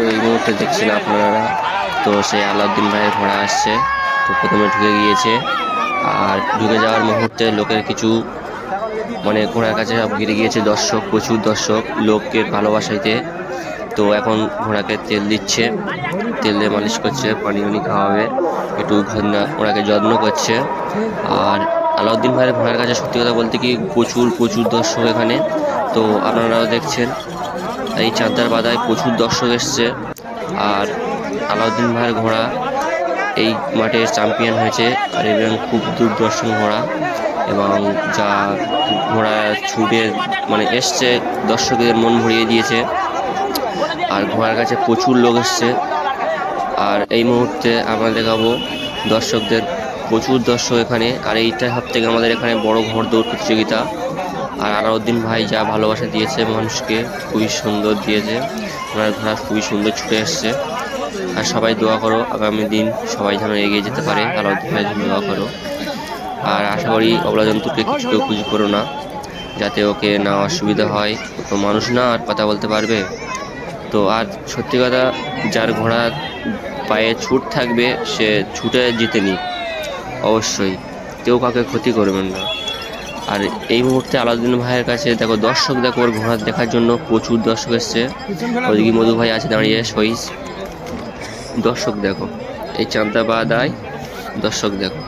তো এই মুহূর্তে দেখছেন আপনারা। তো সেই আলাউদ্দিন ভাইয়ের ঘোড়া আসছে। তো প্রথমে ঢুকে গিয়েছে। আর ঢুকে যাওয়ার মুহূর্তে লোকের কিছু মানে ঘোড়ার কাছে সব ঘিরে গিয়েছে দর্শক, প্রচুর দর্শক লোকের ভালোবাসাইতে। তো এখন ঘোড়াকে তেল দিচ্ছে। তেল দিয়ে মালিশ করছে, পানি উনি খাওয়াবে। একটু ঘন্না ওনাকে যত্ন করছে। আর আলাউদ্দিন ভাইয়ের ঘোড়ার কাছে সত্যি কথা বলতে কি প্রচুর প্রচুর দর্শক এখানে। তো আপনারাও দেখছেন। এই চাঁদার বাদায় প্রচুর দর্শক এসছে। আর আলাউদ্দিন ভাইয়ের ঘোড়া এই মাঠের চ্যাম্পিয়ন হয়েছে। আর এবং খুব দূরদর্শন ঘোড়া। এবং যা ঘোড়া ছুটে মানে এসছে, দর্শকদের মন ভরিয়ে দিয়েছে। আর ঘোড়ার কাছে প্রচুর লোক এসছে। আর এই মুহূর্তে আমরা দেখাবো দর্শকদের, প্রচুর দর্শক এখানে। আর এইটা সব থেকে আমাদের এখানে বড় ঘোড় দৌড় প্রতিযোগিতা। আর আলাউদ্দিন ভাই যা ভালোবাসা দিয়েছে মানুষকে, খুবই সুন্দর দিয়েছে। ওনার ঘোড়া খুবই সুন্দর ছুটে এসছে। আর সবাই দোয়া করো, আগামী দিন সবাই যেন এগিয়ে যেতে পারে। আলাউদ্দিন ভাই দোয়া করো। আর আশা করি অবলাজন্তুকে কিছুতেও খুঁজি করো না, যাতে ওকে না অসুবিধা হয়। তো মানুষ না, আর কথা বলতে পারবে। তো আর সত্যি কথা, যার ঘোড়া পায়ে ছুট থাকবে, সে ছুটে জিতে নি অবশ্যই। কেউ কাউকে ক্ষতি করবেন না। আর এই মুহূর্তে আলাউদ্দিন ভাইয়ের কাছে দেখো দর্শক দেখো ওর ঘোড়া দেখার জন্য প্রচুর দর্শক এসছে। ওইদিকে মধু ভাই আছে, দাঁড়িয়ে সহিস দর্শক দেখো, এই চাঁদটা বা দায় দর্শক দেখো।